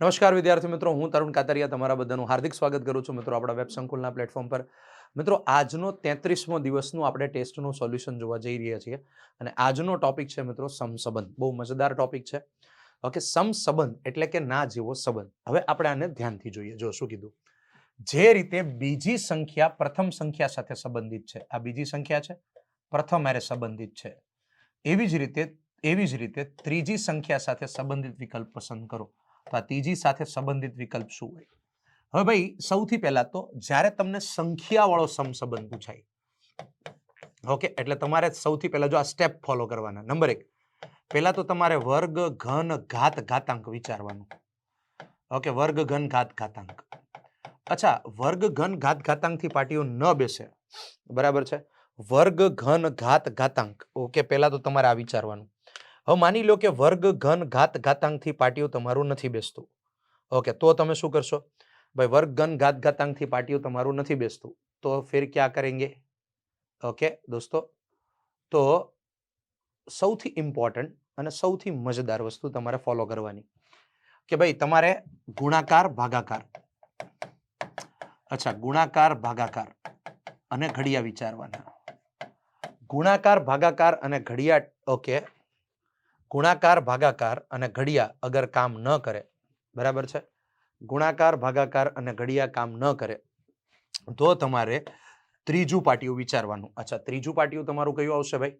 નમસ્કાર વિદ્યાર્થી મિત્રો, હું તરુણ કાતરિયા તમારા બધાનું હાર્દિક સ્વાગત કરું છું મિત્રો આપણા વેબ સંકુલના પ્લેટફોર્મ પર. મિત્રો, આજનો તેત્રીસમો દિવસનું આપણે ટેસ્ટનું સોલ્યુશન જોવા જઈ રહ્યા છીએ અને આજનો ટોપિક છે મિત્રો સમસંબંધ. બહુ મજેદાર ટોપિક છે. ઓકે, સમસંબંધ એટલે કે ના જેવો સંબંધ. હવે આપણે આને ધ્યાનથી જોઈએ, જો શું કીધું. જે રીતે બીજી સંખ્યા પ્રથમ સંખ્યા સાથે સંબંધિત છે. આ બીજી સંખ્યા છે. પ્રથમ હારે સંબંધિત છે. એવી જ રીતે, એવી જ રીતે ત્રીજી સંખ્યા સાથે સંબંધિત વિકલ્પ પસંદ કરો. તો ત્રીજી સાથે સંબંધિત વિકલ્પ શું હોય? હવે ભાઈ, સૌથી પહેલા તો જ્યારે તમને સંખ્યાવાળો સમસંબંધ પૂછાય, ઓકે, એટલે તમારે સૌથી પહેલા જો આ સ્ટેપ ફોલો કરવાના નંબર એક, પહેલા તો તમારે વર્ગ, ઘન, ઘાત, ઘાતાંક વિચારવાનું, ઓકે, વર્ગ, ઘન, ઘાત, ઘાતાંક. અચ્છા, વર્ગ, ઘન, ઘાત, ઘાતાંકથી પાટીઓ ન બેસે, બરાબર છે? વર્ગ, ઘન, ઘાત, ઘાતાંક, ઓકે, પહેલા તો તમારે આ વિચારવાનું. હવે માની લો કે વર્ગ, ઘન, ઘાત, ઘાતાંકથી પાટિયું તમારું નથી બેસતું. ઓકે, તો તમે શું કરશો? ભાઈ, વર્ગ, ઘન, ઘાત, ઘાતાંકથી પાટિયું તમારું નથી બેસતું. તો ફિર ક્યાં કરેંગે? ઓકે, દોસ્તો? તો સૌથી ઇમ્પોર્ટન્ટ અને સૌથી મજેદાર વસ્તુ તમારે ફોલો કરવાની. કે ભાઈ, તમારે ગુણાકાર, ભાગાકાર. અચ્છા, ગુણાકાર, ભાગાકાર અને ઘડિયા વિચારવાના. ગુણાકાર, ભાગાકાર અને ઘડિયા, ઓકે ગુણાકાર, ભાગાકાર અને ઘડિયા અગર કામ ન કરે, બરાબર છે? ગુણાકાર, ભાગાકાર અને ઘડિયા કામ ન કરે, તો તમારે ત્રીજું પાટિયું વિચારવાનું. અચ્છા, ત્રીજું પાટિયું તમારું કયું આવશે ભાઈ?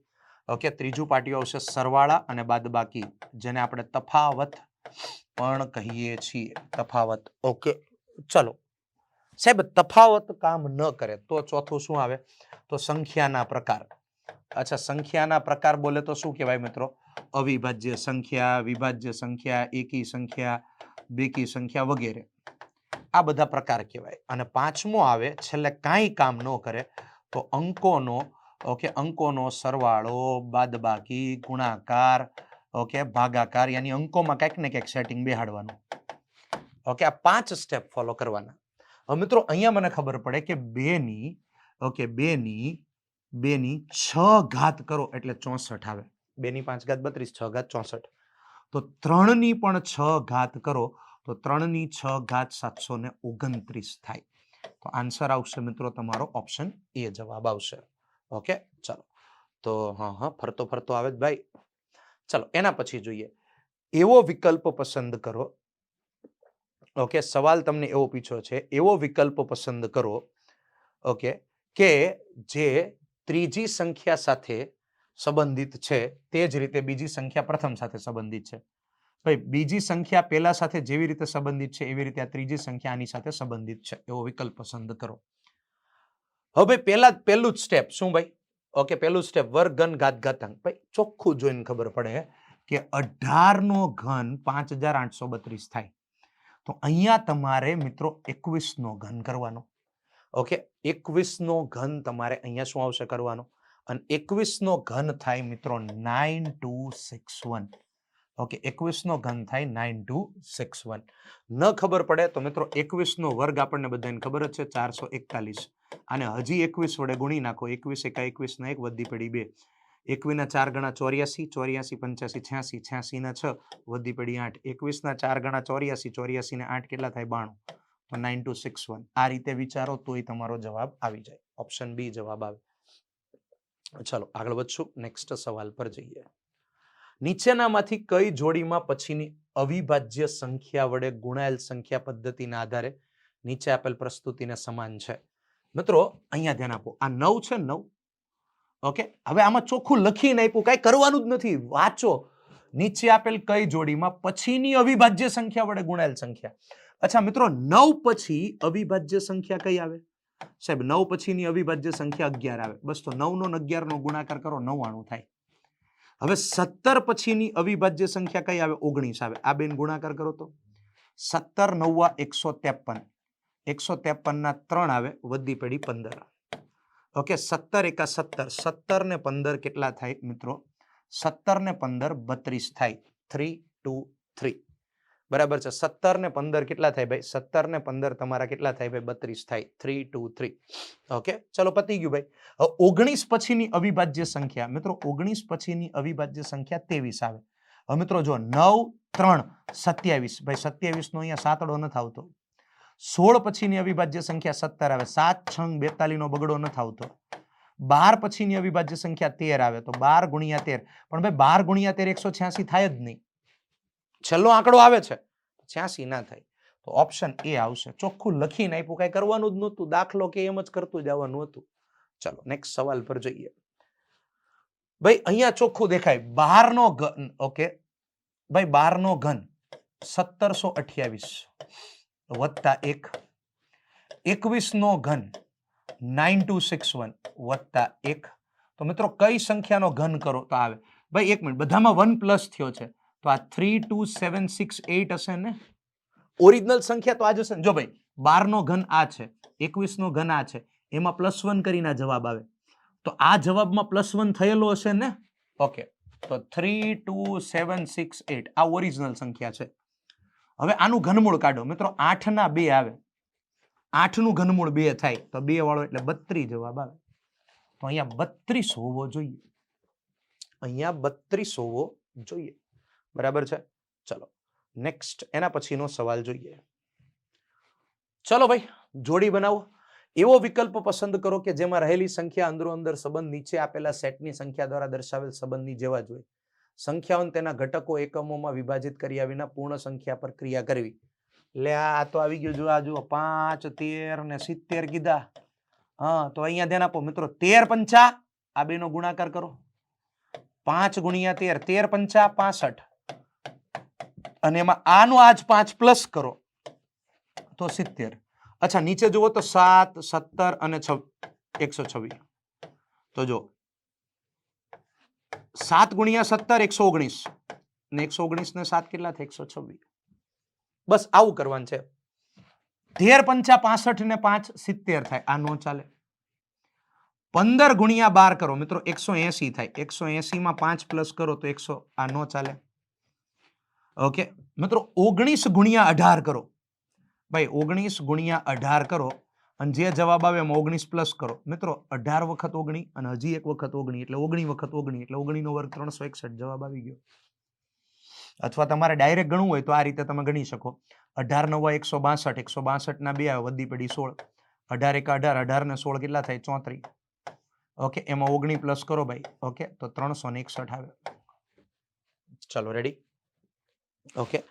ઓકે, ત્રીજું પાટિયું આવશે સરવાળા અને બાદબાકી, જેને આપણે તફાવત પણ કહીએ છીએ. તફાવત. ઓકે, ચલો. સાહેબ, તફાવત કામ ન કરે, તો ચોથું શું આવે? તો સંખ્યાના પ્રકાર. અચ્છા, સંખ્યાના પ્રકાર બોલે તો શું કહેવાય મિત્રો? અવિભાજ્ય સંખ્યા, વિભાજ્ય સંખ્યા, એકી સંખ્યા, બેકી સંખ્યા વગેરે. આ બધા પ્રકાર કહેવાય. અને પાંચમો આવે, છેલ્લે કાંઈ કામ ન કરે, તો અંકોનો, ઓકે, અંકોનો સરવાળો, બાદબાકી, ગુણાકાર, ઓકે, ભાગાકાર, યાની અંકોમાં કંઈક ને કંઈક સેટિંગ બેહાડવાનું. ઓકે, આ પાંચ સ્ટેપ ફોલો કરવાના. હવે મિત્રો, અહીંયા મને ખબર પડે કે બેની, ઓકે, બેની બેની છ ઘાત કરો એટલે ચોસઠ આવે. બેની પાંચ ઘાત બત્રીસ, છ ઘાત ચોસઠ. તો ત્રણની પણ છ ઘાત કરો, તો ત્રણની છ ઘાત સાતસો ને ઓગણત્રીસ થાય. તો આન્સર આવશે મિત્રો તમારો ઓપ્શન એ જવાબ આવશે. ઓકે, ચલો. તો હા હા, ફરતો ફરતો આવે જ ભાઈ. ચલો, એના પછી જોઈએ. એવો વિકલ્પ પસંદ કરો. ઓકે, સવાલ તમને એવો પૂછ્યો છે, એવો વિકલ્પ પસંદ કરો, ઓકે, કે જે ત્રીજી સંખ્યા સાથે સંબંધિત છે, તે જ રીતે બીજી સંખ્યા પ્રથમ સાથે સંબંધિત છે. ભાઈ, બીજી સંખ્યા પહેલા સાથે જેવી રીતે સંબંધિત છે, એવી રીતે આ ત્રીજી સંખ્યા આની સાથે સંબંધિત છે. એવો વિકલ્પ પસંદ કરો. હવે પહેલા પહેલું જ સ્ટેપ શું ભાઈ? ઓકે પહેલું સ્ટેપ વર્ગ ઘન ઘાત ઘાતાંક. ભાઈ, ચોખ્ખું જોઈને ખબર પડે કે અઢારનો ઘન પાંચ હજાર આઠસો બત્રીસ થાય. તો અહીંયા તમારે મિત્રો એકવીસનો ઘન કરવાનો. ઓકે એકવીસનો ઘન તમારે અહીંયા શું આવશે કરવાનો? અને એકવીસનો ઘન થાય મિત્રો nine two six one. Okay, એકવીસનો ઘન થાય નાઇન ટુ સિક્સ વન. ન ખબર પડે તો મિત્રો એકવીસનો વર્ગ આપણને બધાને ખબર જ છે, ચારસો એકતાલીસ. અને હજી એકવીસ વડે ગુણી નાખો, એકવીસ એકા એકવીસના એક વધી પડી બે. એકવીસના ચાર ગણા ચોર્યાસી ચોર્યાસી પંચ્યાસી, છ્યાસી છ્યાસી ના છ વધી પડી આઠ. એકવીસના ચાર ગણા ચોર્યાસી ચોર્યાસી ને આઠ કેટલા થાય? બાણું. તો નાઇન ટુ સિક્સ વન. આ રીતે વિચારો તોય તમારો જવાબ આવી જાય. ઓપ્શન બી જવાબ આવે. ચલો, આગળ વધશું. નેક્સ્ટ સવાલ પર જઈએ. નીચેનામાંથી કઈ જોડીમાં પછીની અવિભાજ્ય સંખ્યા વડે ગુણાયેલ સંખ્યા પદ્ધતિના આધારે નીચે આપેલ પ્રસ્તુતિને સમાન છે? મિત્રો, અહીંયા ધ્યાન આપો. આ નવ છે, નવ. ઓકે? હવે આમાં ચોખ્ખું લખીને આપ્યું. કાંઈ કરવાનું જ નથી. વાંચો. નીચે આપેલ કઈ જોડીમાં પછીની અવિભાજ્ય સંખ્યા વડે ગુણાયેલ સંખ્યા? અચ્છા, મિત્રો, નવ પછી અવિભાજ્ય સંખ્યા કઈ આવે? સાહેબ, નવ પછીની અવિભાજ્ય સંખ્યા અગિયાર આવે. બસ તો નવ નો અગિયાર નો ગુણાકાર કરો, નવ્વાણું થાય. હવે સત્તર પછીની અવિભાજ્ય સંખ્યા કઈ આવે? ઓગણીસ આવે. આ બેન ગુણાકાર કરો તો. સત્તર, નવ્વા, એકસો ત્રેપન. એકસો ત્રેપન ના ત્રણ આવે, વધી પડી પંદર. ઓકે, સત્તર એકા સત્તર. સત્તર ને પંદર કેટલા થાય મિત્રો? સત્તર ને પંદર, બત્રીસ થાય. Three, two, three. બરાબર છે? સત્તર ને પંદર કેટલા થાય ભાઈ? સત્તર ને પંદર તમારા કેટલા થાય ભાઈ? બત્રીસ થાય. થ્રી ટુ થ્રી ઓકે ચલો પતી ગયું ભાઈ. ઓગણીસ પછીની અવિભાજ્ય સંખ્યા. મિત્રો, ઓગણીસ પછીની અવિભાજ્ય સંખ્યા ત્રેવીસ આવે. હવે મિત્રો, જો નવ, ત્રણ, સત્યાવીસ. ભાઈ સત્યાવીસ નો અહીંયા સાતડો નથી આવતો સોળ પછીની અવિભાજ્ય સંખ્યા સત્તર આવે. સાત છંગ બેતાલીસ નો બગડો નથી આવતો બાર પછીની અવિભાજ્ય સંખ્યા તેર આવે. તો બાર ગુણ્યા તેર. પણ ભાઈ, બાર ગુણ્યા તેર એકસો છ્યાસી થાય જ નહીં. છેલ્લો આંકડો આવે છે છ્યાસી ના થાય. તો ઓપ્શન એ આવશે. ચોખ્ખું લખીને આપ્યું. કઈ કરવાનું જ નહોતું. દાખલો કે એમ જ કરતું જવાનું હતું. ચલો નેક્સ્ટ સવાલ પર જઈએ. ભાઈ, અહીંયા ચોખ્ખું દેખાય. બારનો ઘન ઓકે ભાઈ, બારનો ઘન સત્તરસો અઠ્યાવીસ વત્તા એક. એકવીસનો ઘન નાઇન ટુ સિક્સ વન વત્તા એક. તો મિત્રો, કઈ સંખ્યાનો ઘન કરો તો આવે? ભાઈ, એક મિનિટ. બધામાં વન પ્લસ થયો છે. તો આ three two seven six eight હશે ને? ઓરિજિનલ સંખ્યા તો આ જ હશે ને? જો ભાઈ, બારનો ઘન આ છે, એકવીસનો ઘન આ છે, એમાં પ્લસ વન કરીને જવાબ આવે. તો આ જવાબમાં પ્લસ વન થયેલો હશે ને? ઓકે, તો three two seven six eight આ ઓરિજિનલ સંખ્યા છે. હવે આનું ઘનમૂળ કાઢો. મિત્રો આઠ ના બે આવે. આઠનું ઘનમૂળ બે થાય, તો બે વાળો એટલે બત્રીસ જવાબ આવે. તો અહીંયા બત્રીસ હોવો જોઈએ. અહીંયા બત્રીસ હોવો જોઈએ. બરાબર છે? ચલો નેક્સ્ટ એના પછીનો સવાલ જોઈએ. ચલો ભાઈ, જોડી બનાવો. એવો વિકલ્પ પસંદ કરો કે જેમાં રહેલી સંખ્યા અંદરો અંદર સંબંધ નીચે આપેલા સેટની સંખ્યા દ્વારા દર્શાવેલ સંબંધની જેવા જ હોય. સંખ્યાઓને તેના ઘટકો એકમોમાં વિભાજિત કર્યા વિના પૂર્ણ સંખ્યા પર ક્રિયા કરવી. લે આ તો આવી ગયું. જો, આ જુઓ, પાંચ, તેર ને સિત્તેર કીધા. હા, તો અહીંયા ધ્યાન આપો મિત્રો, તેર પંચા, આ બેનો ગુણાકાર કરો. પાંચ ગુણ્યા તેર તેર પંચા પાસઠ. અને એમાં આનો આજ પાંચ પ્લસ કરો. તો સિત્તેર. અચ્છા, નીચે જુઓ તો સાત, સત્તર અને એકસો છવ્વીસ. તો જો સાત ગુણ્યા સત્તર, એકસો ઓગણીસ. ને એકસો ઓગણીસ ને સાત કેટલા થાય? એકસો છવ્વીસ. બસ આવું કરવાનું છે. તેર પંચા પાસઠ ને પાંચ સિત્તેર થાય. આ નો ચાલે. પંદર ગુણ્યા બાર કરો. મિત્રો, એકસો એસી થાય. એકસો એસી માં પાંચ પ્લસ કરો તો એકસો, આ નો ચાલે. ઓકે? મિત્રો, ઓગણીસ ગુણ્યા અઢાર કરો. ભાઈ, ઓગણીસ ગુણ્યા અઢાર કરો અને જે જવાબ આવે એમાં ઓગણીસ પ્લસ કરો. મિત્રો, અઢાર વખત ઓગણી અને હજી એક વખત ઓગણી એટલે ઓગણી વખત ઓગણી એટલે ઓગણીનો વર્ગ ત્રણસો એકસઠ. જવાબ આવી ગયો. અથવા તમારે ડાયરેક્ટ ગણવું હોય તો આ રીતે તમે ગણી શકો. અઢાર નવા એકસો બાસઠ. એકસો બાસઠના બે આવે, વધી પડી સોળ. અઢાર એક અઢાર અઢાર ને સોળ કેટલા થાય? ચોત્રીસ. ઓકે, એમાં ઓગણી પ્લસ કરો ભાઈ. ઓકે, તો ત્રણસો ને એકસઠ આવે. ચલો રેડી ઓકે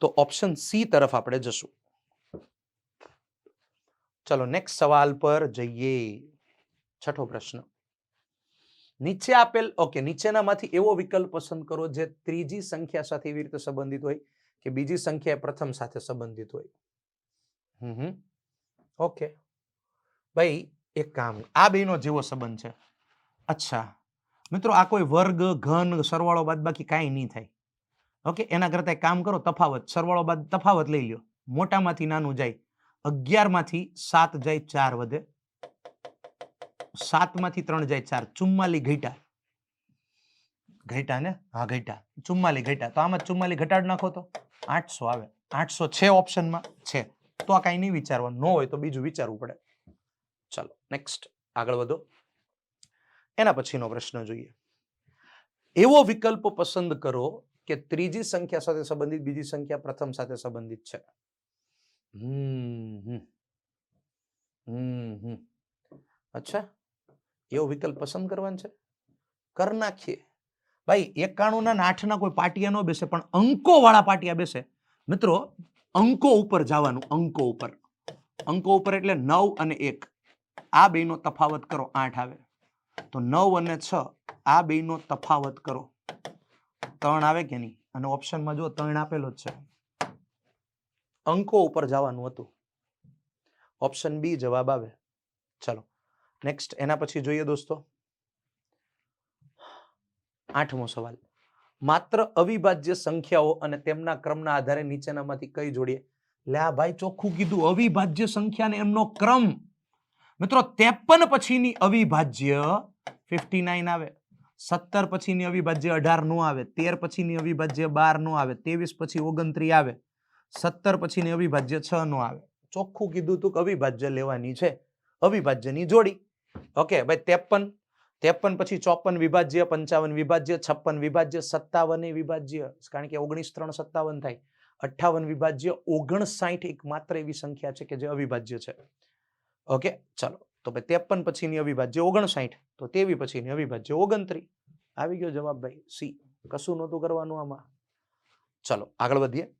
તો ઓપ્શન સી તરફ આપણે જશું. ચલો નેક્સ્ટ સવાલ પર જઈએ. છઠ્ઠો પ્રશ્ન. નીચે આપેલ ઓકે નીચેનામાંથી એવો વિકલ્પ પસંદ કરો જે ત્રીજી સંખ્યા સાથે એવી રીતે સંબંધિત હોય કે બીજી સંખ્યા પ્રથમ સાથે સંબંધિત હોય. હમ ઓકે ભાઈ, એક કામ, આ બેનો જેવો સંબંધ છે. અચ્છા. મિત્રો, આ કોઈ વર્ગ, ઘન, સરવાળો બાદ બાકી કાંઈ નહીં થાય. ઓકે? એના કરતા કામ કરો, તફાવત. સરવાળો બાદ તફાવત લઈ લ્યો. મોટામાંથી નાનું જાય. અગિયારમાંથી સાત જાય ચાર વધે. સાતમાંથી ત્રણ જાય ચાર. ચુમ્માલી ઘટા ઘટા ને? હા ઘટા ચુમ્માલી ઘટા તો આમાં ચુમ્માલી ઘટાડ નાખો તો? આઠસો આવે. આઠસો છે ઓપ્શનમાં? છે. તો આ કાંઈ નહીં વિચારવાનું. ન હોય તો બીજું વિચારવું પડે. ચાલો, નેક્સ્ટ. આગળ વધો. એના પછીનો પ્રશ્ન જોઈએ. એવો વિકલ્પ પસંદ કરો કે ત્રીજી સંખ્યા સાથે સંબંધિત, બીજી સંખ્યા પ્રથમ સાથે સંબંધિત છે. અચ્છા. એવો વિકલ્પ પસંદ કરવાનો છે? કર નાખીએ. ભાઈ એકાણું ને આઠના કોઈ પાટિયા ન બેસે, પણ અંકો વાળા પાટિયા બેસે. મિત્રો, અંકો ઉપર જવાનું, અંકો ઉપર. અંકો ઉપર એટલે નવ અને એક. આ બેનો તફાવત કરો, આઠ આવે. તો નવ અને છ, આ બેનો તફાવત કરો. ત્રણ આવે કે નહીં? અને ઓપ્શનમાં જો ત્રણ આપેલો જ છે. અંકો ઉપર જવાનું હતું. ઓપ્શન બી જવાબ આવે. ચલો નેક્સ્ટ એના પછી જોઈએ દોસ્તો. આઠમો સવાલ. માત્ર અવિભાજ્ય સંખ્યાઓ અને તેમના ક્રમના આધારે નીચેનામાંથી કઈ જોડીએ? લે આ ભાઈ ચોખ્ખું કીધું, અવિભાજ્ય સંખ્યા ને એમનો ક્રમ. મિત્રો, ત્રેપન પછીની અવિભાજ્ય ફિફ્ટી નાઇન આવે. સત્તર પછીની અવિભાજ્ય અઢાર નો આવે, તેર પછીની અવિભાજ્ય બાર નો આવે, ત્રેવીસ પછી ઓગણત્રીસ આવે, સત્તર પછીની અવિભાજ્ય છ નો આવે. ચોખ્ખું કીધું તું કે અવિભાજ્ય લેવાની છે. અવિભાજ્યની જોડી. ઓકે, ભાઈ ત્રેપન ત્રેપન પછી ચોપન વિભાજ્ય, પંચાવન વિભાજ્ય, છપ્પન વિભાજ્ય, સત્તાવન વિભાજ્ય. કારણ કે ઓગણીસ, ત્રણ સત્તાવન થાય. અઠ્ઠાવન વિભાજ્ય, ઓગણસાઠ એક માત્ર એવી સંખ્યા છે કે જે અવિભાજ્ય છે. ઓકે, ચલો. તો ભાઈ ત્રેપન પછીની અવિભાજ્ય ઓગણસાઠ, તો તેવી પછીની અવિભાજ્ય ઓગણત્રીસ. આવી ગયો જવાબ ભાઈ સી. કશું નહોતું કરવાનું આમાં. ચલો, આગળ વધીએ.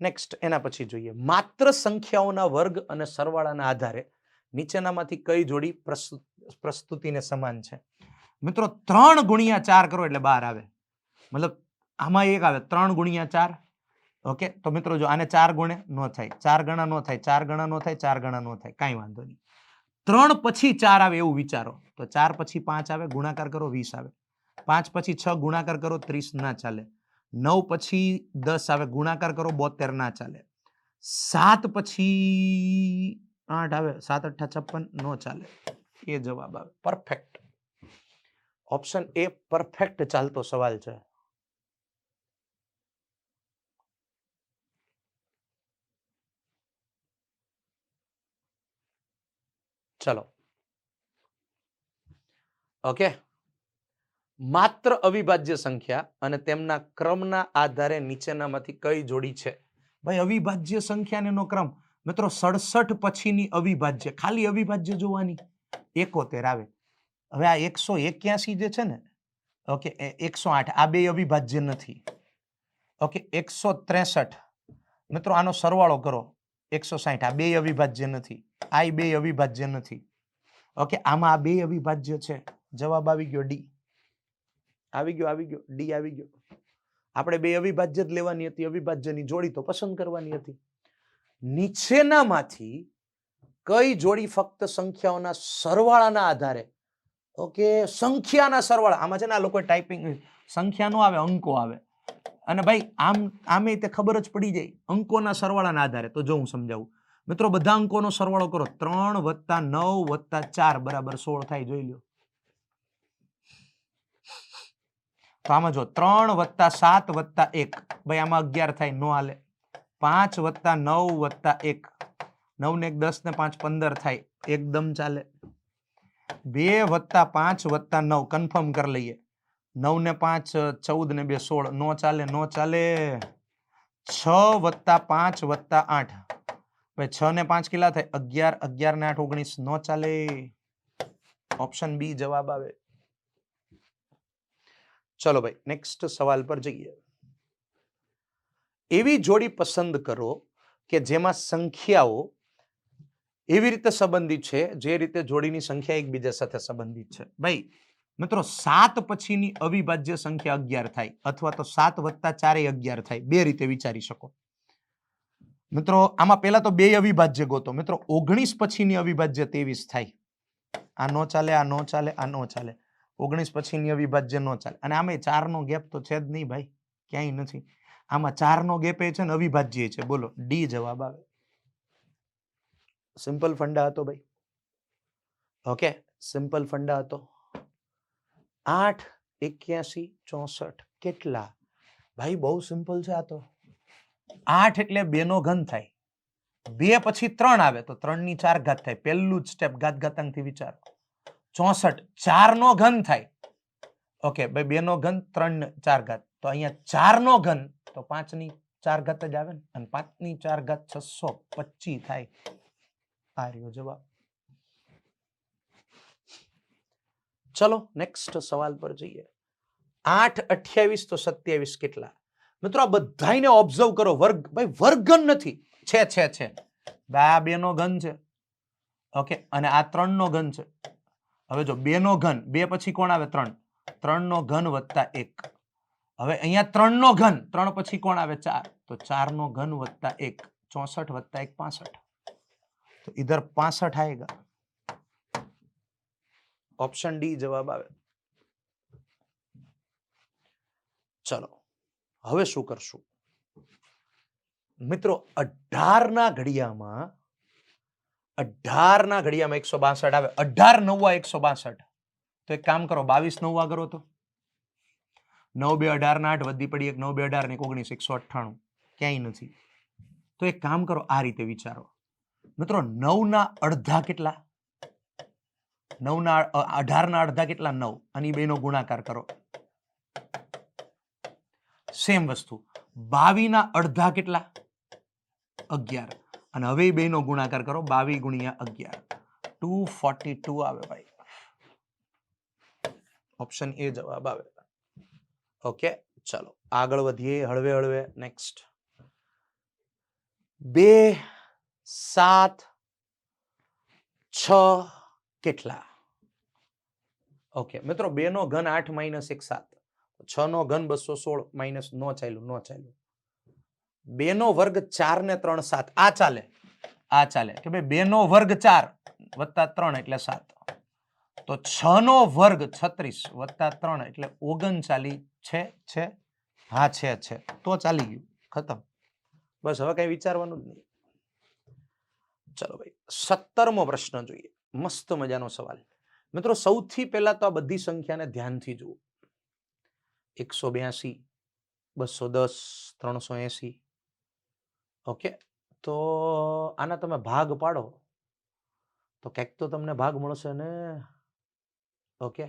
નેક્સ્ટ એના પછી જોઈએ. માત્ર સંખ્યાઓના વર્ગ અને સરવાળાના આધારે નીચેનામાંથી કઈ જોડી પ્રસ્તુ- પ્રસ્તુતિને સમાન છે? મિત્રો, ત્રણ ગુણ્યા ચાર કરો એટલે બાર આવે. મતલબ, આમાં એક આવે. ત્રણ ગુણ્યા ચાર. ઓકે? તો મિત્રો, જો આને ચાર ગુણે ન થાય, ચાર ગણા ન થાય, ચાર ગણા ન થાય, ચાર ગણા ન થાય, કાંઈ વાંધો નહીં. ત્રણ પછી ચાર આવે એવું વિચારો. તો ચાર પછી પાંચ આવે, ગુણાકાર કરો, વીસ આવે. પાંચ પછી છ, ગુણાકાર કરો, ત્રીસ ના ચાલે. નવ પછી દસ આવે, ગુણાકાર કરો, બોતેર ના ચાલે. સાત પછી આઠ આવે, સાત અઠ્ઠા છપ્પન, નો ચાલે. એ જવાબ આવે. પરફેક્ટ ઓપ્શન એ પરફેક્ટ ચાલતો સવાલ છે. ચલો. ઓકે માત્ર અવિભાજ્ય સંખ્યા અને તેમના ક્રમના આધારે નીચેનામાંથી કઈ જોડી છે? ભાઈ, અવિભાજ્ય સંખ્યા એનો ક્રમ. મિત્રો, સડસઠ પછીની અવિભાજ્ય. ખાલી અવિભાજ્ય જોવાની. એકોતેર આવે. હવે આ એકસો એક્યાસી જે છે ને ઓકે એકસો આઠ. આ બે અવિભાજ્ય નથી. ઓકે એકસો ત્રેસઠ. મિત્રો, આનો સરવાળો કરો. એકસો સાઠ આ બે અવિભાજ્ય નથી. આ બે અવિભાજ્ય નથી. ઓકે આમાં આ બે અવિભાજ્ય છે. જવાબ આવી ગયો ડી આવી ગયો આવી ગયો. ડી આવી ગયો. આપણે બે અવિભાજ્ય જ લેવાની હતી, અવિભાજ્યની જોડી તો પસંદ કરવાની હતી. નીચેનામાંથી કઈ જોડી ફક્ત સંખ્યાઓના સરવાળાના આધારે? ઓકે સંખ્યાના સરવાળા. આમાં છે ને આ લોકો ટાઈપિંગ સંખ્યાનો આવે, અંકો આવે. અને ભાઈ, આમ, આમે તે ખબર જ પડી જાય, અંકોના સરવાળાના આધારે. તો જો હું સમજાવું. મિત્રો, બધા અંકોનો સરવાળો કરો. ત્રણ વત્તા નવ વત્તા ચાર, બરાબર સોળ થાય, જોઈ લો તો આમાં જો ત્રણ વત્તા સાત વત્તા એક, ભાઈ આમાં અગિયાર થાય, નો હાલે. પાંચ વત્તા નવ વત્તા એક. નવ ને એક દસ ને પાંચ પંદર થાય, એકદમ ચાલે. બે વત્તા પાંચ વત્તા નવ કન્ફર્મ કરી લઈએ. નવ ને પાંચ, ચૌદ ને બે, સોળ, નો ચાલે નો ચાલે. છ વત્તા પાંચ વત્તા આઠ. છ ને પાંચ કેટલા થાય. અગિયાર અગિયાર ને આઠ, ઓગણીસ, નો ચાલે. ઓપ્શન બી જવાબ આવે. ચલો ભાઈ નેક્સ્ટ સવાલ પર જઈએ. એવી જોડી પસંદ કરો કે જેમાં સંખ્યાઓ એવી રીતે સંબંધિત છે, જે રીતે જોડીની સંખ્યા એકબીજા સાથે સંબંધિત છે. ભાઈ, મિત્રો, સાત પછીની અવિભાજ્ય સંખ્યા અગિયાર થાય અથવા તો સાત વત્તા ચારે અગિયાર થાય. બે રીતે વિચારી શકો. મિત્રો, આમાં પહેલા તો બે અવિભાજ્ય ગોતો. મિત્રો, ઓગણીસ પછીની અવિભાજ્ય ત્રેવીસ થાય. આ નો ચાલે, આ નો ચાલે, આ નો ચાલે. ઓગણીસ પછીની અવિભાજ્ય નો ચાલે. અને આમે ચારનો ગેપ તો છે જ નહીં ભાઈ, ક્યાંય નથી. આમાં ચારનો ગેપ એ છે ને અવિભાજ્ય છે. બોલો, ડી જવાબ આવે. સિમ્પલ ફંડા હતો ભાઈ. ઓકે, સિમ્પલ ફંડા હતો. આઠ એક્યાસી ચોસઠ કેટલા? ભાઈ, બહુ સિમ્પલ છે આ તો. આઠ એટલે બે નો ઘન થાય. બે પછી ત્રણ આવે તો ત્રણની ચાર ઘાત થાય. પહેલું જ સ્ટેપ ઘાત ઘાતાંકથી વિચાર. ચોસઠ ચાર નો ઘન થાય. ઓકે ભાઈ બે નો ઘન, ત્રણ ચાર ઘાત. તો અહીંયા ચાર નો ઘન, તો પાંચની ચાર ઘાત જ આવે ને. અને પાંચની ચાર ઘાત છસો પચીસ થાય. આ રહ્યો જવાબ. ચલો નેક્સ્ટ સવાલ પર જઈએ. આઠ અઠ્યાવીસ તો સત્યાવીસ કેટલા? મિત્રો, આ બધાને ઓબ્ઝર્વ કરો. વર્ગ, ભાઈ, વર્ગન નથી. છે છે છે. આ બે નો ઘન છે. ઓકે, અને આ ત્રણ નો ઘન છે. હવે જો બે નો ઘન, બે પછી કોણ આવે? ત્રણ. ત્રણ નો ઘન વત્તા એક. હવે અહીંયા ત્રણ નો ઘન, ત્રણ પછી કોણ આવે? ચાર. તો ચાર નો ઘન વત્તા એક. ચોસઠ વત્તા એક, પાસઠ. તો ઇધર પાસઠ આયેગા. ઓપ્શન ડી જવાબ આવે. ચલો. હવે શું કરશું? મિત્રો, અઢારના ઘડિયામાં અઢારના ઘડિયામાં એકસો બાસઠ આવે. અઢાર નવવા એકસો બાસઠ. તો એક કામ કરો, બાવીસ નવવા કરો તો. નવ બે અઢાર ના આઠ વધી પડી એક નવ બે અઢાર ને ઓગણીસ, એકસો અઠ્ઠાણું. ક્યાંય નથી. તો એક કામ કરો, આ રીતે વિચારો. મિત્રો નવ ના અડધા કેટલા? નવના અઢારના અડધા કેટલા? નવ. અને બે બેનો ગુણાકાર કરો. સેમ વસ્તુ. બાવીના અડધા કેટલા? અગિયાર. અને હવે બે બેનો ગુણાકાર કરો. બાવી ગુણ્યા અગિયાર. ટુ ફોર્ટી ટુ આવે ભાઈ. ઓપ્શન એ જવાબ આવે. ઓકે ચલો. આગળ વધીએ. હળવે હળવે. નેક્સ્ટ બે, સાત, છ કેટલા? ઓકે મિત્રો બે નો ઘન આઠ માઇનસ એક સાત. છ નો ઘન બસો સોળ માઇનસ નો ચાલ્યું નો ચાલ્યું. બે નો વર્ગ ચાર ને ત્રણ સાત. આ ચાલે. આ ચાલે. કે ભાઈ બે નો વર્ગ ચાર વત્તા ત્રણ એટલે સાત. તો છ નો વર્ગ છત્રીસ વત્તા ત્રણ એટલે ઓગણચાલીસ છે છે, હા, છે છે. તો ચાલી ગયું. ખતમ. બસ હવે કઈ વિચારવાનું જ નહીં. ચલો ભાઈ, સત્તરમો પ્રશ્ન જોઈએ. મસ્ત મજાનો સવાલ. મિત્રો, સૌથી પહેલા તો આ બધી સંખ્યાને ધ્યાનથી જુઓ. એકસો બ્યાસી બસો દસ, ત્રણસો એંસી. ઓકે? તો આના તમે ભાગ પાડો. તો ક્યાંક તો તમને ભાગ મળશે ને, ઓકે?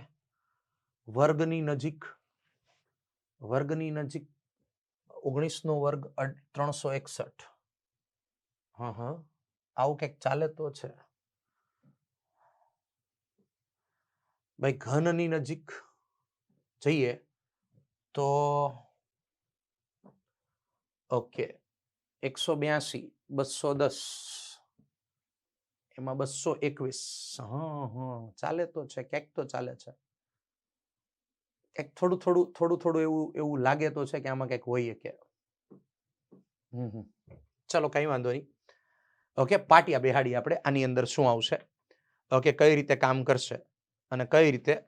વર્ગની નજીક વર્ગની નજીક ઓગણીસનો વર્ગ ત્રણસો એકસઠ. હા હા. આવું કંઈક ચાલે તો છે. ભાઈ, ઘનની નજીક જઈએ. તો ઓકે. એકસો બ્યાસી બસો દસ. એમાં બસો એકવીસ. હા હા. ચાલે તો છે, ક્યાંક તો ચાલે છે. ક્યાંક થોડું થોડું થોડું થોડું એવું એવું લાગે તો છે કે આમાં કંઈક હોઈએ કે. ચલો, કઈ વાંધો નહીં. ઓકે પાટિયા બેહાડી આપણે. આની અંદર શું આવશે? ઓકે, કઈ રીતે કામ કરશે? અને કઈ રીતે?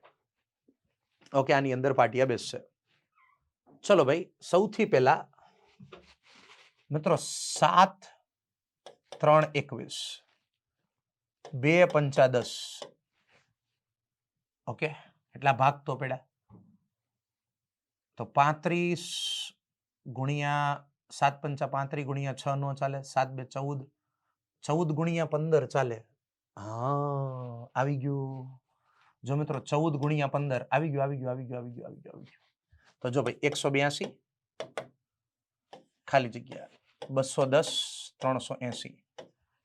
ઓકે, આની અંદર પાટિયા બેસશે. ચલો ભાઈ, સૌથી પહેલા મિત્રો સાત ત્રણ એકવીસ. બે પંચા દસ. ઓકે? એટલા ભાગ તો પેડા તો પાંત્રીસ ગુણ્યા સાત પંચા પાંત્રીસ ગુણ્યા છ નો ચાલે, સાત બે ચૌદ. ચૌદ ગુણ્યા પંદર ચાલે. હા, આવી ગયું. જો મિત્રો ચૌદ ગુણ્યા પંદર, આવી ગયું આવી ગયું આવી ગયું આવી ગયું આવી ગયું આવી ગયું. તો જો ભાઈ, એકસો બ્યાસી, ખાલી જગ્યા, બસો દસ, ત્રણસો એસી.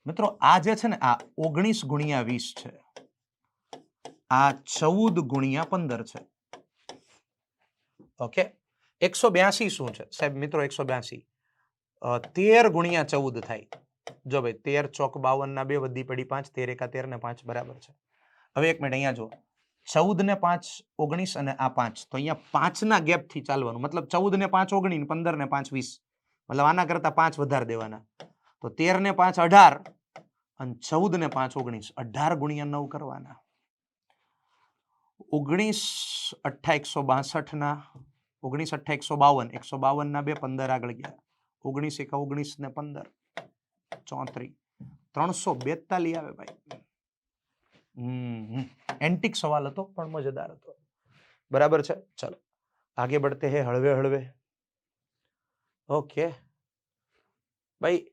મિત્રો, આ જે છે ને, આ ઓગણીસ ગુણ્યા વીસ છે. આ ચૌદ ગુણ્યા પંદર છે. ઓકે? એકસો બ્યાસી શું છે? સાહેબ, મિત્રો, એકસો બ્યાસી. તેર ગુણ્યા ચૌદ થાય. જો ભાઈ, તેર ચોક બાવન ના બે વધી પડી પાંચ, તેર એકા તેર ને પાંચ બરાબર છે. હવે એક મિનિટ, અહીંયા જો ચૌદ ને પાંચ ઓગણીસ અને આ પાંચ. તો અહીંયા પાંચના ગેપથી ચાલવાનું. મતલબ ચૌદ ને પાંચ ઓગણીસ પંદર ને પાંચ વીસ. મતલબ આના કરતા પાંચ વધારે દેવાના. તો તેર ને પાંચ અઢાર અને ચૌદ ને પાંચ ઓગણીસ. અઢાર ગુણ્યા નવ કરવાના. ઓગણીસ અઠ્ઠા એકસો બાસઠ ના ઓગણીસ અઠ્ઠા એકસો બાવન. એકસો બાવન ના બે, પંદર આગળ ગયા. ઓગણીસ એકા ઓગણીસ ને પંદર. ચોત્રીસ. ત્રણસો બેતાલીસ આવે ભાઈ. એન્ટિક સવાલ હતો, પણ મજેદાર હતો. બરાબર છે? ચલો. આગે બઢતે હે હળવે હળવે. ઓકે. ભાઈ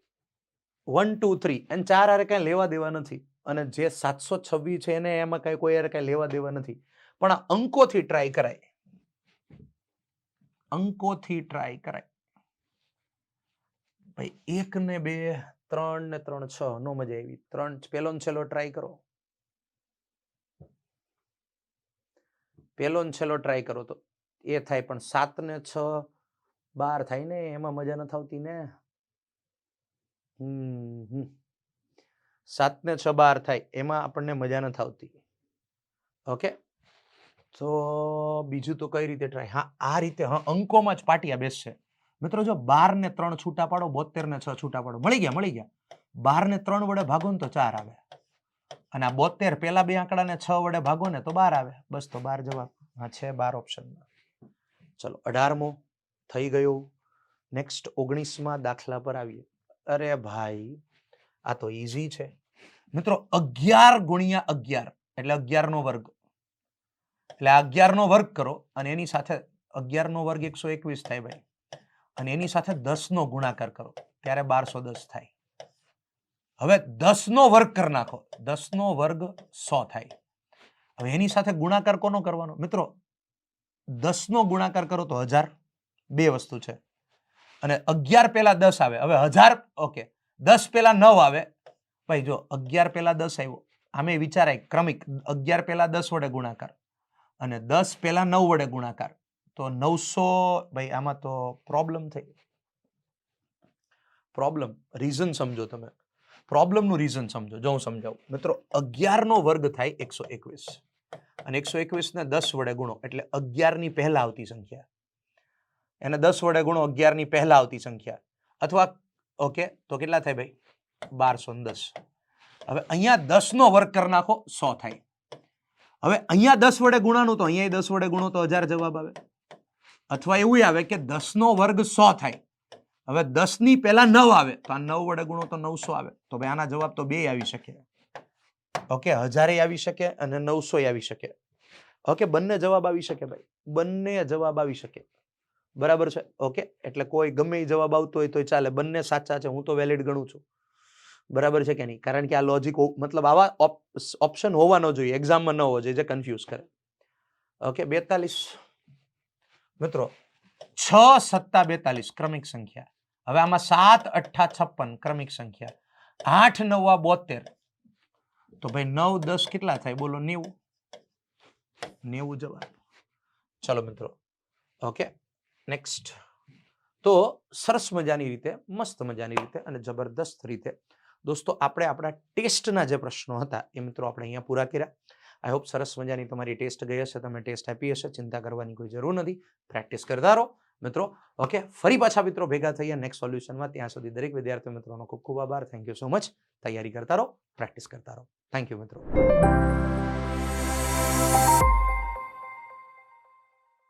વન ટુ થ્રી અને ચાર આરે કાંઈ લેવા દેવા નથી. અને જે સાતસો છવ્વીસ છે એને એમાં કાંઈ કોઈ હારે કાંઈ લેવા દેવા નથી. પણ આ અંકોથી ટ્રાય કરાય. અંકોથી ટ્રાય કરાય. ભાઈ, એક ને બે, ત્રણ ને ત્રણ, છ. નો મજા આવી. ત્રણ, પેલો ને છેલ્લો ટ્રાય કરો. પેલો ને છેલ્લો ટ્રાય કરો તો એ થાય, પણ સાત ને છ, બાર થાય ને, એમાં મજા નથી આવતી ને. હમ. સાત ને છ, બાર થાય, એમાં આપણને મજા નથી આવતી. ઓકે? તો બીજું તો કઈ રીતે ટ્રાય હા, આ રીતે હા, અંકોમાં જ પાટિયા બેસશે. મિત્રો, જો બાર ને ત્રણ છૂટા પાડો બોતેર ને છ છૂટા પાડો. મળી ગયા મળી ગયા. બાર ને ત્રણ વડે ભાગો ને તો ચાર આવે. અને આ બોતેર પેલા બે આંકડાને છ વડે ભાગો ને તો બાર આવે. બસ તો બાર જવાબ. હા, છે બાર ઓપ્શનમાં ચલો, અઢારમો થઈ ગયો. નેક્સ્ટ ઓગણીસમાં દાખલા પર આવીએ. અરે ભાઈ, આ તો ઈઝી છે. મિત્રો, અગિયાર ગુણ્યા અગિયાર, એટલે અગિયાર નો વર્ગ. એટલે આ અગિયાર નો વર્ગ કરો અને એની સાથે અગિયાર નો વર્ગ એકસો એકવીસ થાય ભાઈ. અને એની સાથે દસ નો ગુણાકાર કરો. ત્યારે બારસો દસ થાય. હવે દસ નો વર્ગ કરી નાખો. દસ નો વર્ગ સો થાય. હવે એની સાથે ગુણાકાર કોનો કરવાનો? મિત્રો, દસનો ગુણાકાર કરો તો હજાર. બે વસ્તુ છે. અને અગિયાર પેલા દસ આવે. હવે હજાર, ઓકે. દસ પેલા નવ આવે. ભાઈ, જો અગિયાર પેલા દસ આવ્યો. આમે વિચારાય ક્રમિક. અગિયાર પેલા દસ વડે ગુણાકાર. અને દસ પેલા નવ વડે ગુણાકાર. તો નવસો, ભાઈ, આમાં તો પ્રોબ્લેમ થઈ. પ્રોબ્લેમ રીઝન સમજો તમે. પ્રોબ્લેમનું રીઝન સમજો, જો હું સમજાવું. મિત્રો, અગિયારનો વર્ગ થાય એકસો એકવીસ. અને એકસો એકવીસને દસ વડે ગુણો, એટલે અગિયારની પહેલાં આવતી સંખ્યા. એને દસ વડે ગુણો, અગિયારની પહેલાં આવતી સંખ્યા. અથવા ઓકે તો કેટલા થાય ભાઈ? બારસો દસ. હવે અહીંયા દસનો વર્ગ કરી નાખો, સો થાય. હવે અહીંયા દસ વડે ગુણાનું, તો અહીંયા દસ વડે ગુણો, તો હજાર જવાબ આવે. અથવા એવું આવે કે દસનો વર્ગ સો થાય. હવે દસની પહેલા નવ આવે, તો આ નવ વડે ગુણો તો નવસો આવે. તો ભાઈ આના જવાબ તો બે આવી શકે. ઓકે, હજારે આવી શકે અને નવસો આવી શકે. ઓકે, બંને જવાબ આવી શકે ભાઈ. બંને જવાબ આવી શકે. બરાબર છે? ઓકે, એટલે કોઈ ગમે એ જવાબ આવતો હોય તો ચાલે. બંને સાચા છે, હું તો વેલિડ ગણું છું. બરાબર છે કે નહીં? કારણ કે આ લોજિક મતલબ આવા ઓપ્શન હોવા ન જોઈએ એક્ઝામમાં ન હોવો જોઈએ, જે કન્ફ્યુઝ કરે. ઓકે, બેતાલીસ. મિત્રો, છ સત્તા બેતાલીસ, ક્રમિક સંખ્યા. હવે આમાં સાત, અઠ્ઠા, છપ્પન ક્રમિક સંખ્યા. આઠ નવા બોતેર. તો ભાઈ નવ, દસ કેટલા થાય? બોલો નેવું. નેવું જવાબ. ચલો મિત્રો. ઓકે. નેક્સ્ટ તો સરસ મજાની રીતે, મસ્ત મજાની રીતે અને જબરદસ્ત રીતે. દોસ્તો, આપણે આપણા ટેસ્ટના જે પ્રશ્નો હતા, એ મિત્રો આપણે અહીંયા પૂરા કર્યા. આઈ હોપ સરસ મજાની તમારી ટેસ્ટ ગઈ હશે તમે ટેસ્ટ આપી હશે. ચિંતા કરવાની કોઈ જરૂર નથી. પ્રેક્ટિસ કરતા રહો. મિત્રો, ઓકે, ફરી પાછા મિત્રો ભેગા થઈએ નેક્સ્ટ સોલ્યુશનમાં ત્યાં સુધી દરેક વિદ્યાર્થી મિત્રોનો ખૂબ ખૂબ આભાર. થેન્ક યુ સો મચ તૈયારી કરતા રહો પ્રેક્ટિસ કરતા રહો. થેન્ક યુ મિત્રો.